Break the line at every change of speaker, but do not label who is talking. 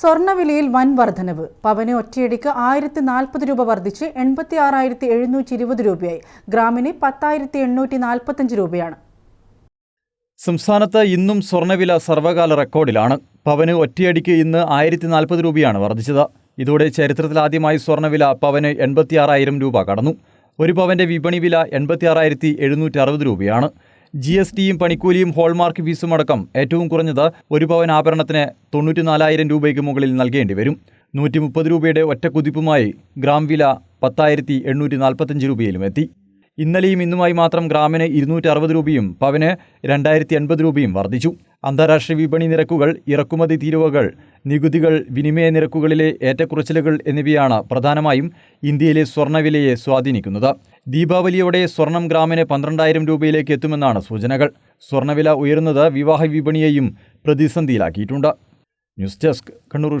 സ്വർണവിലയിൽ വൻ വർധനവ്. പവന് ഒറ്റയടിക്ക് ആയിരത്തി നാൽപ്പത് രൂപ വർദ്ധിച്ച് എൺപത്തി ആറായിരത്തി എഴുന്നൂറ്റി ഇരുപത് രൂപയായി. ഗ്രാമിന് പത്തായിരത്തി എണ്ണൂറ്റി നാൽപ്പത്തഞ്ച് രൂപയാണ്.
സംസ്ഥാനത്ത് ഇന്നും സ്വർണവില സർവകാല റെക്കോർഡിലാണ്. പവന് ഒറ്റയടിക്ക് ഇന്ന് ആയിരത്തി നാൽപ്പത് രൂപയാണ് വർദ്ധിച്ചത്. ഇതോടെ ചരിത്രത്തിലാദ്യമായി സ്വർണവില പവന് എൺപത്തിയാറായിരം രൂപ കടന്നു. ഒരു പവന്റെ വിപണി വില എൺപത്തിയാറായിരത്തി എഴുന്നൂറ്റി അറുപത് രൂപയാണ്. ജി എസ് ടിയും പണിക്കൂലിയും ഹോൾമാർക്ക് ഫീസും അടക്കം ഏറ്റവും കുറഞ്ഞത് ഒരു പവൻ ആഭരണത്തിന് തൊണ്ണൂറ്റിനാലായിരം രൂപയ്ക്ക് മുകളിൽ നൽകേണ്ടി വരും. നൂറ്റി മുപ്പത് രൂപയുടെ ഒറ്റക്കുതിപ്പുമായി ഗ്രാം വില പത്തായിരത്തി എണ്ണൂറ്റി നാൽപ്പത്തഞ്ച് രൂപയിലും എത്തി. ഇന്നലെയും ഇന്നുമായി മാത്രം ഗ്രാമിന് ഇരുന്നൂറ്റി അറുപത് രൂപയും പവന് രണ്ടായിരത്തി എൺപത് രൂപയും വർദ്ധിച്ചു. അന്താരാഷ്ട്ര വിപണി നിരക്കുകൾ ഇറക്കുമതി തീരുവകൾ നികുതികൾ വിനിമയ നിരക്കുകളിലെ ഏറ്റക്കുറച്ചിലുകൾ എന്നിവയാണ് പ്രധാനമായും ഇന്ത്യയിലെ സ്വർണവിലയെ സ്വാധീനിക്കുന്നത്. ദീപാവലിയോടെ സ്വർണം ഗ്രാമിന് പന്ത്രണ്ടായിരം രൂപയിലേക്ക് എത്തുമെന്നാണ് സൂചനകൾ. സ്വർണവില ഉയരുന്നത് വിവാഹ വിപണിയെയും പ്രതിസന്ധിയിലാക്കിയിട്ടുണ്ട്. News desk Kannur